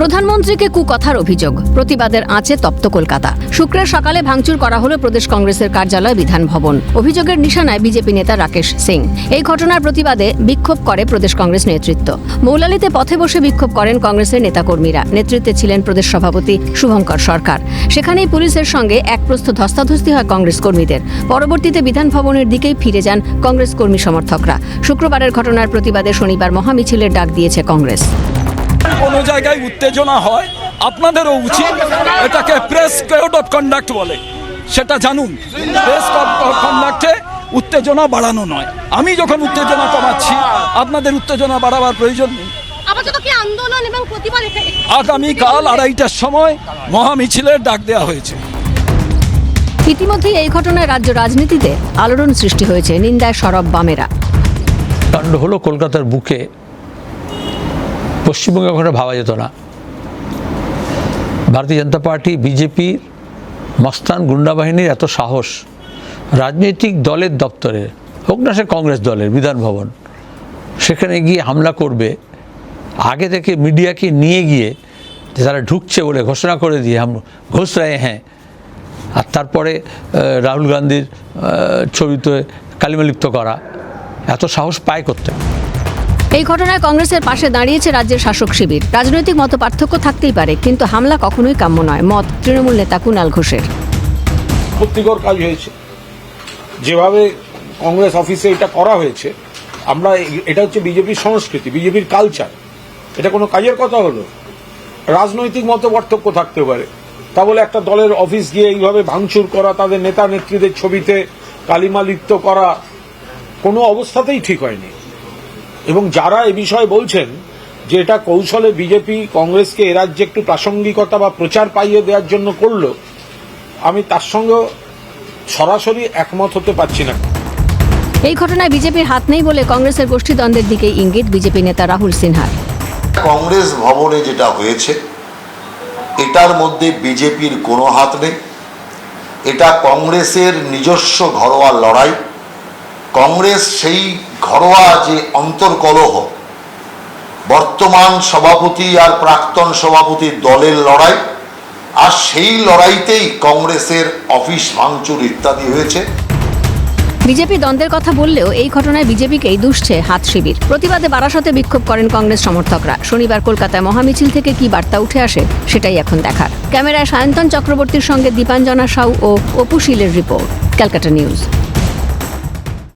প্রধানমন্ত্রীকে কুকথার অভিযোগ। প্রতিবাদের আঁচে তপ্ত কলকাতা। শুক্রের সকালে ভাঙচুর করা হলো প্রদেশ কংগ্রেসের কার্যালয় বিধান ভবন। অভিযোগের নিশানায় বিজেপি নেতা রাকেশ সিং। এই ঘটনার প্রতিবাদে বিক্ষোভ করে প্রদেশ কংগ্রেস নেতৃত্ব। মৌলালিতে পথে বসে বিক্ষোভ করেন কংগ্রেসের নেতাকর্মীরা। নেতৃত্বে ছিলেন প্রদেশ সভাপতি শুভঙ্কর সরকার। সেখানেই পুলিশের সঙ্গে এক প্রস্থ ধস্তাধস্তি হয় কংগ্রেস কর্মীদের। পরবর্তীতে বিধান ভবনের দিকেই ফিরে যান কংগ্রেস কর্মী সমর্থকরা। শুক্রবারের ঘটনার প্রতিবাদে শনিবার মহামিছিলের ডাক দিয়েছে কংগ্রেস। কোনো জায়গায় উত্তেজনা হয় আপনাদেরও উচিত এটাকে প্রেস কোড অফ কন্ডাক্ট বলে। সেটা জানুন। প্রেস কোড অফ কন্ডাক্টে উত্তেজনা বাড়ানো নয়। আমি যখন উত্তেজনা কমাচ্ছি আপনাদের উত্তেজনা বাড়াবার প্রয়োজন নেই। আপাতত কি আন্দোলন এবং প্রতিবাদ এখানে আগামীকাল আড়াইটার সময় মহামিছিলের ডাক দেওয়া হয়েছে। ইতিমধ্যেই এই ঘটনায় রাজ্য রাজনীতিতে আলোড়ন সৃষ্টি হয়েছে। নিন্দায় সরব বামেরা। কাণ্ড হলো কলকাতার বুকে পশ্চিমবঙ্গে ওখানে ভাবা যেত না। ভারতীয় জনতা পার্টি বিজেপির মস্তান গুন্ডা বাহিনীর এত সাহস রাজনৈতিক দলের দপ্তরে, হোক না সে কংগ্রেস দলের, বিধান ভবন, সেখানে গিয়ে হামলা করবে, আগে থেকে মিডিয়াকে নিয়ে গিয়ে যে তারা ঢুকছে বলে ঘোষণা করে দিয়ে হাম, ঘোষ রায় হ্যাঁ। আর তারপরে রাহুল গান্ধীর ছবিতে কালিমালিপ্ত করা, এত সাহস পায় করতে এই ঘটনায় কংগ্রেসের পাশে দাঁড়িয়েছে রাজ্যের শাসক শিবির। রাজনৈতিক মত পার্থক্য থাকতেই পারে, কিন্তু হামলা কখনোই কাম্য নয়। মত, তৃণমূল নেতা কুণাল ঘোষের। আপত্তিকর কাজ হয়েছে। যেভাবে কংগ্রেস অফিসে এটা করা হয়েছে, আমরা এটা হচ্ছে বিজেপির সংস্কৃতি, বিজেপির কালচার এটা কোনো কাজের কথা হলো। রাজনৈতিক মত পার্থক্য থাকতে পারে। তা বলে একটা দলের অফিস গিয়ে এইভাবে ভাঙচুর করা, তাদের নেতা নেত্রীদের ছবিতে কালিমা লিপ্ত করা, কোনো অবস্থাতেই ঠিক হয়নি। এবং যারা এ বিষয়ে বলছেন যে এটা কৌশলে বিজেপি কংগ্রেসকে এ রাজ্যে একটু প্রাসঙ্গিকতা বা প্রচার পাইয়ে দেওয়ার জন্য করল আমি তার সঙ্গে সরাসরি একমত হতে পারছি না। এই ঘটনায় বিজেপির হাত নেই বলে কংগ্রেসের গোষ্ঠীদ্বন্দ্বের দিকে ইঙ্গিত বিজেপি নেতা রাহুল সিনহার। কংগ্রেস ভবনে যেটা হয়েছে এটার মধ্যে বিজেপির কোনো হাত নেই। এটা কংগ্রেসের নিজস্ব ঘরোয়া লড়াই। কংগ্রেস সেই ঘরোয়া যে অন্তর্কলহ, বর্তমান সভাপতি আর প্রাক্তন সভাপতির দলের লড়াই, আর সেই লড়াইতেই কংগ্রেসের অফিস ভাঙচুর ইত্যাদি হয়েছে। বিজেপি দ্বন্দ্বের কথা বললেও এই ঘটনায় বিজেপিকেই দুষছে হাত শিবির। প্রতিবাদে বারাসতে বিক্ষোভ করেন কংগ্রেস সমর্থকরা। শনিবার কলকাতায় মহামিছিল থেকে কি বার্তা উঠে আসে, সেটাই এখন দেখার। ক্যামেরায় সায়ন্তন চক্রবর্তীর সঙ্গে দীপাঞ্জনা সাউ ও অপু শীলের রিপোর্ট, ক্যালকাটা নিউজ।